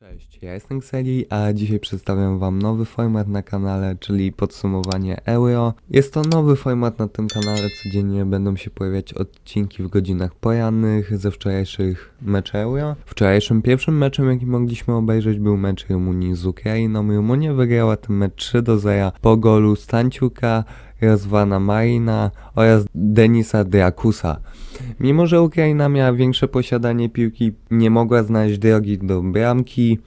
Cześć, ja jestem Xeli, a dzisiaj przedstawiam Wam nowy format na kanale, czyli podsumowanie Euro. Jest to nowy format na tym kanale, codziennie będą się pojawiać odcinki w godzinach porannych ze wczorajszych meczy Euro. Wczorajszym pierwszym meczem, jaki mogliśmy obejrzeć, był mecz Rumunii z Ukrainą. Rumunia wygrała ten mecz 3 do 0 po golu Stanciuka, Rozwana Marina oraz Denisa Drakusa. Mimo, że Ukraina miała większe posiadanie piłki, nie mogła znaleźć drogi do bramki.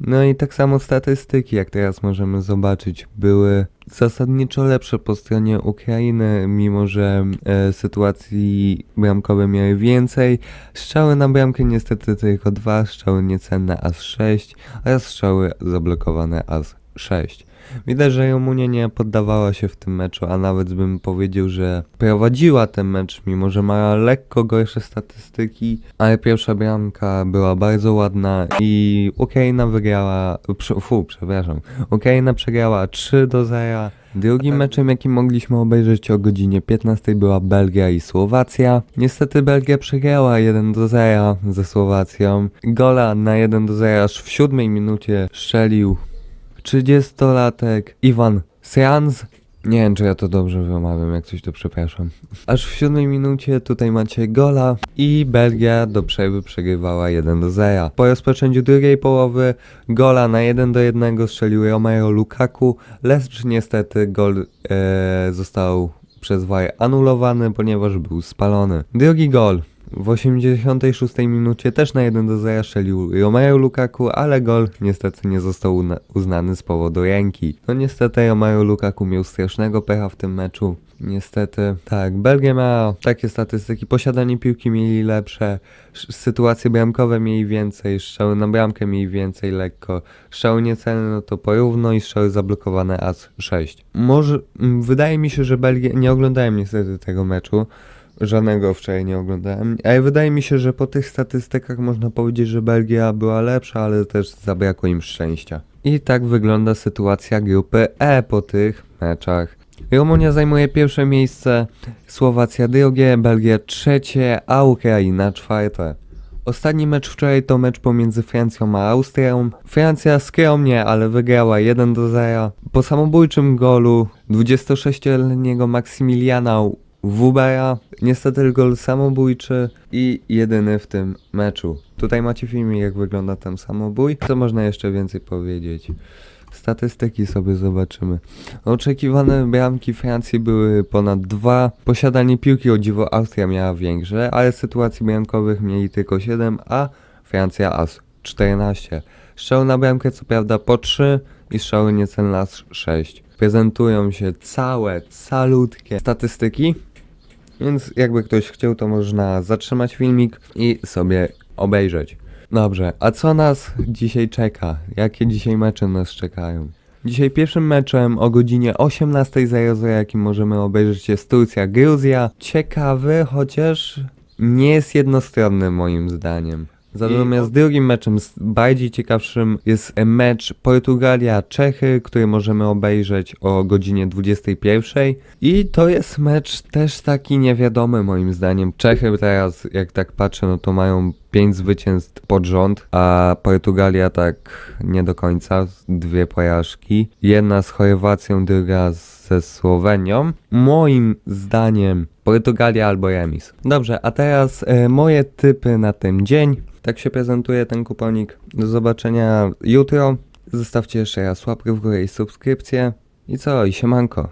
No i tak samo statystyki, jak teraz możemy zobaczyć, były zasadniczo lepsze po stronie Ukrainy, mimo że e, sytuacji bramkowe miały więcej. Strzały na bramkę niestety tylko dwa, strzały niecenne aż 6 oraz strzały zablokowane aż 6. Widać, że Rumunia nie poddawała się w tym meczu, a nawet bym powiedział, że prowadziła ten mecz, mimo że ma lekko gorsze statystyki, ale pierwsza bramka była bardzo ładna i Ukraina wygrała, fu, przepraszam, Ukraina przegrała 3 do 0. Drugim meczem, jaki mogliśmy obejrzeć o godzinie 15 była Belgia i Słowacja. Niestety Belgia przegrała 1 do 0 ze Słowacją. Gola na 1 do 0 aż w siódmej minucie strzelił 30-latek Iwan Seans. Nie wiem, czy ja to dobrze wymawiam, jak coś to przepraszam. Aż w siódmej minucie tutaj macie gola i Belgia do przerwy przegrywała 1 do 0. Po rozpoczęciu drugiej połowy gola na 1 do 1 strzelił Romero Lukaku, lecz niestety gol e, został przez VAR anulowany, ponieważ był spalony. Drugi gol w 86 minucie też na 1 do 0 strzelił Romeo Lukaku, ale gol niestety nie został uznany z powodu ręki. No niestety Romeo Lukaku miał strasznego pecha w tym meczu. Niestety, tak, Belgia ma takie statystyki, posiadanie piłki mieli lepsze, sz- sytuacje bramkowe mieli więcej, strzały na bramkę mieli więcej lekko, strzały niecelne no to porówno i strzały zablokowane aż 6. Może, wydaje mi się, że Belgia, nie oglądałem niestety tego meczu, Żadnego wczoraj nie oglądałem. Ale wydaje mi się, że po tych statystykach można powiedzieć, że Belgia była lepsza, ale też zabrakło im szczęścia. I tak wygląda sytuacja grupy E po tych meczach. Rumunia zajmuje pierwsze miejsce, Słowacja drugie, Belgia trzecie, a Ukraina czwarte. Ostatni mecz wczoraj to mecz pomiędzy Francją a Austrią. Francja skromnie, ale wygrała 1 do 0. Po samobójczym golu 26-letniego Maksymiliana Wubera. Niestety gol samobójczy i jedyny w tym meczu. Tutaj macie filmik jak wygląda ten samobój. Co można jeszcze więcej powiedzieć? Statystyki sobie zobaczymy. Oczekiwane bramki Francji były ponad dwa. Posiadanie piłki o dziwo Austria miała większe, ale sytuacji bramkowych mieli tylko 7, a Francja aż 14. Strzały na bramkę co prawda po 3 i strzały niecelne aż 6. Prezentują się całe, calutkie statystyki, więc jakby ktoś chciał, to można zatrzymać filmik i sobie obejrzeć. Dobrze, a co nas dzisiaj czeka? Jakie dzisiaj mecze nas czekają? Dzisiaj pierwszym meczem o godzinie 18.00, jakim możemy obejrzeć jest Turcja-Gruzja. Ciekawy, chociaż nie jest jednostronny moim zdaniem. Natomiast drugim meczem, bardziej ciekawszym, jest mecz Portugalia-Czechy, który możemy obejrzeć o godzinie 21. I to jest mecz też taki niewiadomy moim zdaniem. Czechy teraz, jak tak patrzę, no to mają 5 zwycięstw pod rząd, a Portugalia tak nie do końca, dwie porażki. Jedna z Chorwacją, druga ze Słowenią. Moim zdaniem Portugalia albo remis. Dobrze, a teraz e, moje typy na ten dzień. Tak się prezentuje ten kuponik. Do zobaczenia jutro. Zostawcie jeszcze raz łapkę w górę i subskrypcję. I co? I siemanko.